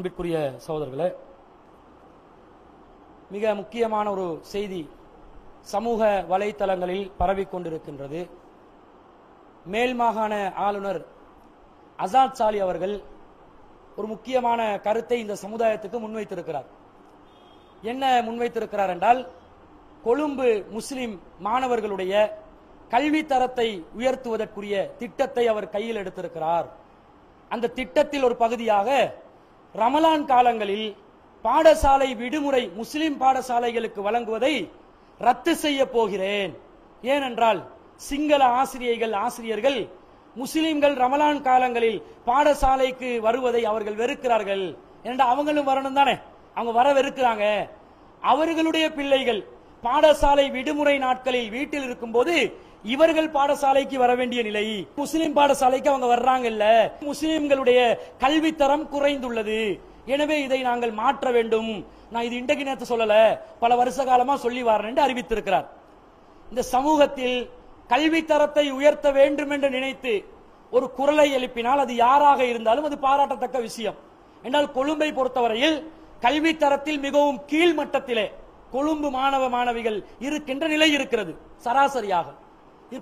அன்பிற்குரிய சகோதரர்களே மிக முக்கியமான ஒரு செய்தி சமூக வலைத்தளங்களில் பரவிக்கொண்டிருக்கின்றது மேல் மாகாண ஆளுநர் அசாத் சாலி அவர்கள் ஒரு முக்கியமான கருத்தை இந்த சமுதாயத்துக்கு முன்வைத்திருக்கிறார். என்ன முன்வைத்திருக்கிறார் என்றால் கொழும்பு முஸ்லிம் மாணவர்களுடைய கல்வி தரத்தை உயர்த்துவதற்குரிய திட்டத்தை அவர் கையில் எடுத்திருக்கிறார். அந்த திட்டத்தில் ஒரு பகுதியாக ரமலான் காலங்களில் பாடசாலை விடுமுறை முஸ்லிம் பாடசாலைகளுக்கு வழங்குவதை ரத்து செய்ய போகிறேன். ஏனென்றால் சிங்கள ஆசிரியர்கள் ஆசிரியர்கள் முஸ்லிம்கள் ரமலான் காலங்களில் பாடசாலைக்கு வருவதை அவர்கள் வெறுக்கிறார்கள். ஏன்னா அவங்களும் வரணும் தானே. அவங்க வர வெறுக்கிறாங்க அவர்களுடைய பிள்ளைகள் பாடசாலை விடுமுறை நாட்களில் வீட்டில் இருக்கும்போது இவர்கள் பாடசாலைக்கு வர வேண்டிய நிலை. முஸ்லிம் பாடசாலைக்கு அவங்க வர்றாங்கல்ல. முஸ்லிம்களுடைய கல்வித்தரம் குறைந்துள்ளது. எனவே இதை நாங்கள் மாற்ற வேண்டும். நான் இது இன்றைக்கு நேரத்தை சொல்லல. பல வருஷ காலமா சொல்லி வரேன் என்று அறிவித்திருக்கிறார். இந்த சமூகத்தில் கல்வி தரத்தை உயர்த்த வேண்டும் என்று நினைத்து ஒரு குரலை எழுப்பினால் அது யாராக இருந்தாலும் அது பாராட்டத்தக்க விஷயம். என்றால் கொழும்பை பொறுத்தவரையில் கல்வி தரத்தில் மிகவும் கீழ் மட்டத்திலே கொழும்பு மாணவ மாணவிகள் இருக்கின்ற நிலை இருக்கிறது. சராசரியாக.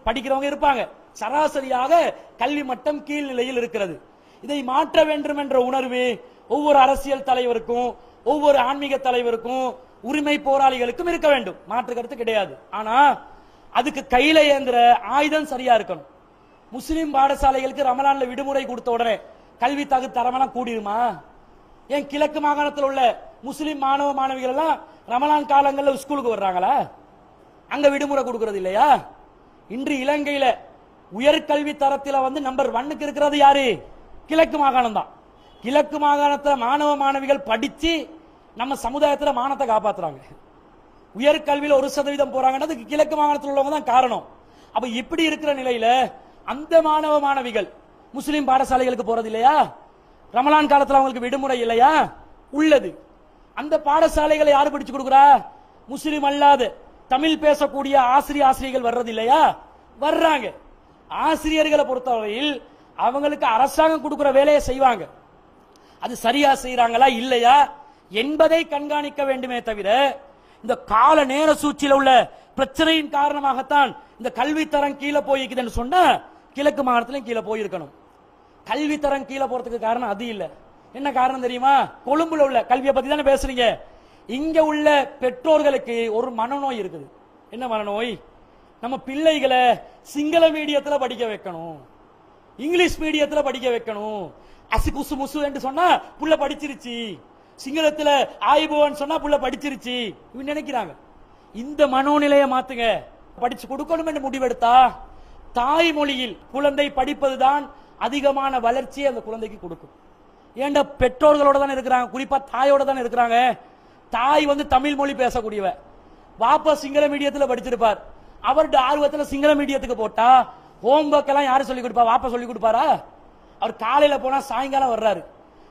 படிக்கிறவங்க இருப்பாங்க. சராசரியாக கல்வி மட்டம் கீழ்நிலையில் இருக்கிறது. இதை மாற்ற வேண்டும் என்ற உணர்வு ஒவ்வொரு அரசியல் தலைவருக்கும் ஒவ்வொரு ஆன்மீக தலைவருக்கும் உரிமை போராளிகளுக்கும் இருக்க வேண்டும். மாற்று கருத்து கிடையாது. ஆனா அதுக்கு கையில ஏந்திர ஆயுதம் சரியா இருக்கணும். முஸ்லிம் பாடசாலைகளுக்கு ரமலான்ல விடுமுறை கொடுத்த உடனே கல்வி தகு தரமெல்லாம் கூடிருமா? ஏன் கிழக்கு மாகாணத்தில் உள்ள முஸ்லிம் மாணவ மாணவிகள் எல்லாம் ரமலான் காலங்களில் ஸ்கூலுக்கு வர்றாங்களா? அங்க விடுமுறை கொடுக்கறது இல்லையா? இன்று இலங்கையில உயர்கல்வி தரத்தில் வந்து நம்பர் ஒன்னுக்கு இருக்கிறது யாரு? கிழக்கு மாகாணம் தான். கிழக்கு மாகாணத்தில் மாணவ மாணவிகள் படிச்சு நம்ம சமுதாயத்தில் மானத்தை காப்பாத்துறாங்க. உயர்கல்வியில் ஒரு சதவீதம் போறாங்கன்னா அதுக்கு கிழக்கு மாகாணத்தில் உள்ளவங்க தான் காரணம். அப்ப இப்படி இருக்கிற நிலையில அந்த மாணவ மாணவிகள் முஸ்லீம் பாடசாலைகளுக்கு போறது இல்லையா? ரமலான் காலத்தில் அவங்களுக்கு விடுமுறை இல்லையா? உள்ளது. அந்த பாடசாலைகளை யாரு படிச்சு கொடுக்குறா? முஸ்லீம் அல்லாத தமிழ் பேசக்கூடிய ஆசிரிய ஆசிரியர்கள் வர்றது இல்லையா? வர்றாங்க. ஆசிரியர்களை பொறுத்தவரையில் அவங்களுக்கு அரசாங்கம் கொடுக்கிற வேலையை செய்வாங்க. அது சரியா செய்யறாங்களா இல்லையா என்பதை கண்காணிக்க வேண்டுமே தவிர இந்த கால நேர சூழ்ச்சியில் உள்ள பிரச்சனையின் காரணமாகத்தான் இந்த கல்வி தரம் கீழே போயிருக்குதுன்னு சொன்னா கிழக்கு மாகாணத்திலும் கீழே போயிருக்கணும். கல்வி தரம் கீழே போறதுக்கு காரணம் அது இல்லை. என்ன காரணம் தெரியுமா? கொழும்புல உள்ள கல்வியை பத்தி தானே பேசுறீங்க. இங்க உள்ள பெற்றோர்களுக்கு ஒரு மனநோய் இருக்குது. என்ன மனநோய்? நம்ம பிள்ளைகளை சிங்கள மீடியத்துல படிக்க வைக்கணும். இங்கிலீஷ் மீடியத்துல படிக்க வைக்கணும். அசு குசு முசு என்று சொன்னா புள்ள படிச்சிருச்சு. சிங்களத்துல ஆயுபவன் சொன்னா புள்ள படிச்சிருச்சு. இவங்க நினைக்கிறாங்க. இந்த மனோநிலையை மாத்துங்க. படிச்சு கொடுக்கணும் என்று முடிவெடுத்தா தாய்மொழியில் குழந்தை படிப்பதுதான் அதிகமான வளர்ச்சியை அந்த குழந்தைக்கு கொடுக்கும். ஏன்டா பெற்றோர்களோட தான் இருக்கிறாங்க? குறிப்பா தாயோட தான் இருக்கிறாங்க? தாய் வந்து தமிழ் மொழி பேசக்கூடியவ. வாப்பா சிங்கள மீடியத்தில் படிச்சிருப்பார். அவருடைய ஆர்வத்துல சிங்கள மீடியத்துக்கு போட்டா ஹோம்ஒர்க் எல்லாம் யாரும் சொல்லி கொடுப்பா? வாப்பா சொல்லி கொடுப்பாரா? அவர் காலையில போனா சாயங்காலம் வர்றாரு.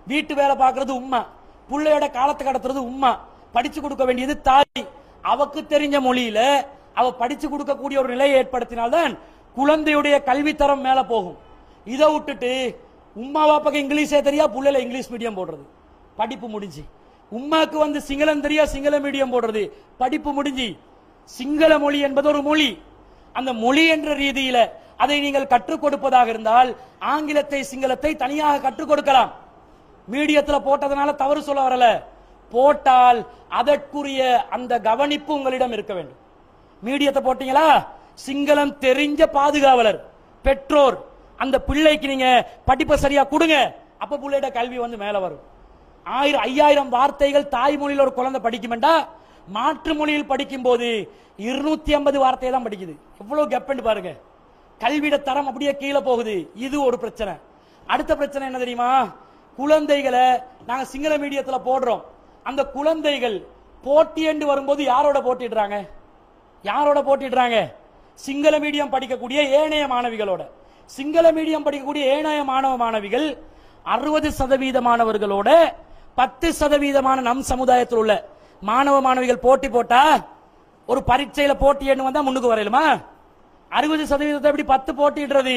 வீட்டு வேலை பார்க்கறது உம்மா. பிள்ளையோட காலத்தை கடத்துறது உம்மா. படிச்சு கொடுக்க வேண்டியது தாய். அவக்கு தெரிஞ்ச மொழியில அவ படிச்சு கொடுக்கக்கூடிய ஒரு நிலையை ஏற்படுத்தினால்தான் குழந்தையுடைய கல்வித்தரம் மேல போகும். இதை விட்டுட்டு உம்மா பாப்பாக்கு இங்கிலீஷே தெரியா? புள்ளையில இங்கிலீஷ் மீடியம் போடுறது. படிப்பு முடிஞ்சு. உம்மாக்கு வந்து சிங்களம் தெரியா? சிங்கள மீடியம் போடுறது. படிப்பு முடிஞ்சு சிங்கள மொழி என்பது ஒரு மொழி. அந்த மொழி என்ற ரீதியில அதை நீங்கள் கற்றுக் கொடுப்பதாக இருந்தால் ஆங்கிலத்தை சிங்களத்தை தனியாக கற்றுக் கொடுக்கலாம். மீடியத்துல போட்டதனால தவறு சொல்ல வரல. போட்டால் அதற்குரிய அந்த கவனிப்பு உங்களிடம் இருக்க வேண்டும். மீடியத்தை போட்டீங்களா? சிங்களம் தெரிஞ்ச பாதுகாவலர் பெற்றோர். அந்த பிள்ளைக்கு நீங்க படிப்பை சரியா கொடுங்க. அப்ப பிள்ளையோட கல்வி வந்து மேல வரும். ஆயிரம் ஐயாயிரம் வார்த்தைகள் தாய்மொழியில் ஒரு குழந்தை படிக்குமெண்டா? மாற்று மொழியில் படிக்கும் போது இருநூத்தி ஐம்பது வார்த்தையை தான் படிக்குது. எவ்வளவு கெப்பன்னு பாருங்க. கல்வியிட தரம் அப்படியே கீழே போகுது. இது ஒரு பிரச்சனை. அடுத்த பிரச்சனை என்ன தெரியுமா? குழந்தைகளை நாங்க சிங்கள மீடியத்துல போடுறோம். அந்த குழந்தைகள் போட்டி வரும்போது யாரோட போட்டிடுறாங்க யாரோட போட்டிடுறாங்க சிங்கள மீடியம் படிக்கக்கூடிய ஏனைய மாணவிகளோட. சிங்கள மீடியம் படிக்கக்கூடிய ஏனைய மாணவ மாணவிகள் அறுபது சதவீதமானவர்களோட பத்து சதவீதமான நம் சமுதாயத்தில் உள்ள மாணவ மாணவிகள் போட்டி போட்டா ஒரு பரீட்சையில போட்டி எண்ணு வந்தா முன்னுக்கு வரையிலுமா அறுபது சதவீதத்தை எப்படி பத்து போட்டிடுறது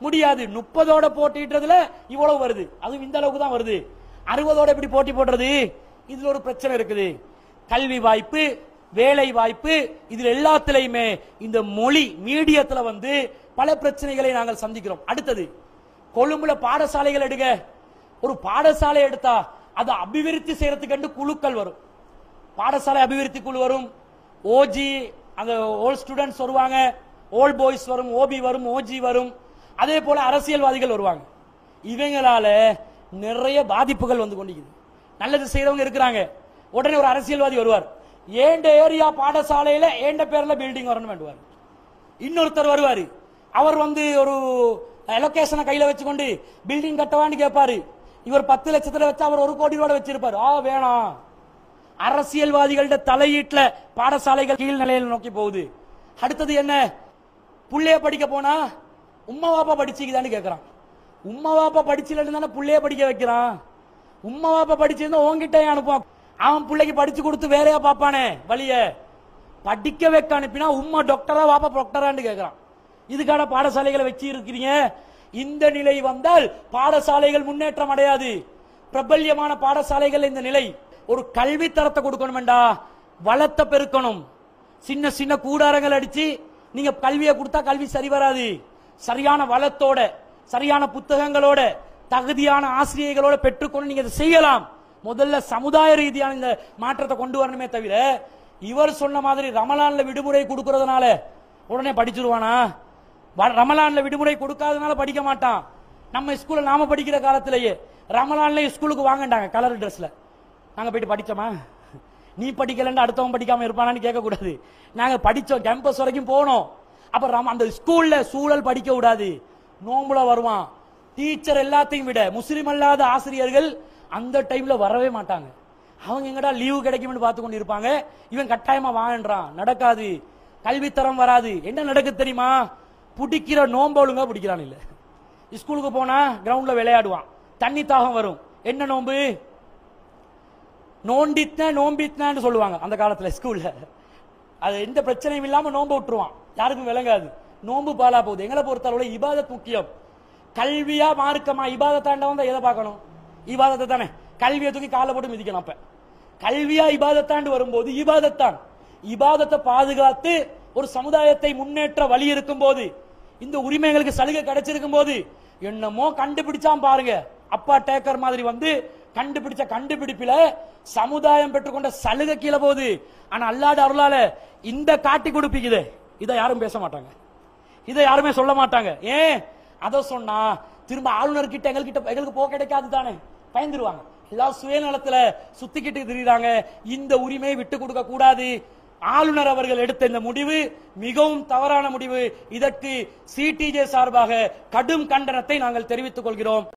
முடியாது. முப்பதோட போட்டிடுறதுல இவ்வளவு வருது. அதுவும் இந்த அளவுக்கு தான் வருது. அறுபதோட எப்படி போட்டி போடுறது? இதுல ஒரு பிரச்சனை இருக்குது. கல்வி வாய்ப்பு வேலை வாய்ப்பு இதுல எல்லாத்திலையுமே இந்த மொழி மீடியத்துல வந்து பல பிரச்சனைகளை நாங்கள் சந்திக்கிறோம். அடுத்தது கொழும்புல பாடசாலைகள் எடுங்க. ஒரு பாடசாலை எடுத்தா அதை அபிவிருத்தி செய்யறதுக்கு குழுக்கள் வரும். பாடசாலை அபிவிருத்தி குழு வரும் ஓஜி அந்த ஓல் ஸ்டூடெண்ட்ஸ் வருவாங்க ஓல்ட் பாய்ஸ் வரும் ஓபி வரும் ஓஜி வரும். அதே போல அரசியல்வாதிகள் வருவாங்க. இவங்களால நிறைய பாதிப்புகள் வந்து கொண்டிருக்குது. நல்லது செய்யறவங்க இருக்கிறாங்க. உடனே ஒரு அரசியல்வாதி வருவார். ஏண்ட ஏரியா பாடசாலையில ஏண்ட பேர்ல பில்டிங் வரணும் வேண்டுவார். இன்னொருத்தர் வருவாரு. அவர் வந்து ஒரு லொகேஷனை கையில வச்சுக்கொண்டு பில்டிங் கட்டவான்னு கேட்பாரு இவர் பத்து லட்சத்துல வச்சு அவர் ஒரு கோடி ரூபாய் வச்சிருப்பாரு. ஆ வேணாம். அரசியல்வாதிகளிட தலையீட்டுல பாடசாலைகள் கீழ்நிலையில் நோக்கி போகுது. அடுத்தது என்ன? புள்ளைய படிக்க போனா உம்மா வாப்பா படிச்சுக்குதான்னு கேட்கறான் உம்மா வாப்பா படிச்சுலன்னு தானே புள்ளைய படிக்க வைக்கிறான். உம்மா வாப்பா படிச்சிருந்தா உன்கிட்ட அனுப்புவான். அவன் பிள்ளைக்கு படிச்சு கொடுத்து வேலையா பாப்பானே வழிய. படிக்க வைக்க அனுப்பினா உம்மா டாக்டரா வாப்பா டாக்டரான்னு கேட்கறான் இதுக்கான பாடசாலைகளை வச்சு இருக்கிறீங்க இந்த நிலை வந்தால் பாடசாலைகள் முன்னேற்றம் அடையாது. பிரபல்யமான பாடசாலைகள் இந்த நிலை. ஒரு கல்வி தரத்தை கொடுக்கணும்டா வளத்தை பெருக்கணும். சின்ன சின்ன கூடாரங்கள் அடிச்சு நீங்க கல்வியை கொடுத்தா கல்வி சரி வராது. சரியான வளத்தோட சரியான புத்தகங்களோட தகுதியான ஆசிரியர்களோட பெற்றுக்கொண்டு நீங்க இதை செய்யலாம். முதல்ல சமுதாய ரீதியான இந்த மாற்றத்தை கொண்டு வரணுமே தவிர இவர் சொன்ன மாதிரி ரமலான்ல விடுமுறை கொடுக்கறதுனால உடனே படிச்சிருவானா? வ- ரமலான்ல விடுமுறை கொடுக்காதனால படிக்க மாட்டான். நம்ம ஸ்கூல்ல நாம படிக்கிற காலத்திலேயே ரமலான்ல ஸ்கூலுக்கு வாங்கண்டாங்க கலர் ட்ரெஸ்ல நாங்கள் போயிட்டு படிச்சோமா? நீ படிக்கலன்னு அடுத்தவன் படிக்காம இருப்பானான்னு கேட்கக்கூடாது. நாங்கள் படித்தோம் கேம்பஸ் வரைக்கும் போனோம். அப்புறம் அந்த ஸ்கூல்ல சூழல் படிக்க கூடாது நோம்புல வருவான். டீச்சர் எல்லாத்தையும் விட முஸ்லீம் அல்லாத ஆசிரியர்கள் அந்த டைம்ல வரவே மாட்டாங்க. அவங்க எங்கடா லீவு கிடைக்கும்னு பார்த்து கொண்டு இருப்பாங்க. இவன் கட்டாயமா வாங்கன்றான் நடக்காது. கல்வித்தரம் வராது. என்ன நடக்குது தெரியுமா? பிடிக்கிற நோம்பு ஒழுங்கா பிடிக்கிறான் இல்ல. ஸ்கூலுக்கு போனா கிரவுண்ட்ல விளையாடுவான். தண்ணி தாகம் வரும். என்ன நோம்பு? நோண்டித்தான் நோம்பித்னு சொல்லுவாங்க அந்த காலத்தில் ஸ்கூலில் அது எந்த பிரச்சனையும் இல்லாமல் நோம்பு விட்டுருவான். யாருக்கும் விளங்காது. நோன்பு பாலா போகுது. எங்களை பொறுத்தளவுல இபாதத் முக்கியம். கல்வியா மார்க்கமா? இபாதத்தாண்ட வந்தா எதை பார்க்கணும்? இபாதத்தை தானே. கல்வியை தூக்கி காலை போட்டு மிதிக்கணும் அப்ப. கல்வியா இபாதத்தாண்டு வரும்போது இபாதத்தான். இபாதத்தை பாதுகாத்து ஒரு சமுதாயத்தை முன்னேற்ற வழி இருக்கும் போது இந்த உரிமைகளுக்கு சலுகை கிடைச்சிருக்கும் போது என்னமோ கண்டுபிடிச்சான் பாருங்க. அப்பா டேக்கர் மாதிரி வந்து கண்டுபிடிச்ச கண்டுபிடிப்பில சமுதாயம் பெற்றுக்கொண்ட சலுகை கீழே போகுது. ஆனா அல்லாத அருளால இந்த காட்டி கொடுப்பிக்குது. இதை யாரும் பேச மாட்டாங்க. இதை யாருமே சொல்ல மாட்டாங்க. ஏன்? அதை சொன்னா திரும்ப ஆளுநர் கிட்ட எங்ககிட்ட எங்களுக்கு போக கிடைக்காது தானே. பயந்துருவாங்க. எல்லாம் சுயநலத்துல சுத்திக்கிட்டு திரியுறாங்க. இந்த உரிமையை விட்டு கொடுக்க கூடாது. ஆளுநர் அவர்கள் எடுத்த இந்த முடிவு மிகவும் தவறான முடிவு. இதற்கு சிடிஜே சார்பாக கடும் கண்டனத்தை நாங்கள் தெரிவித்துக் கொள்கிறோம்.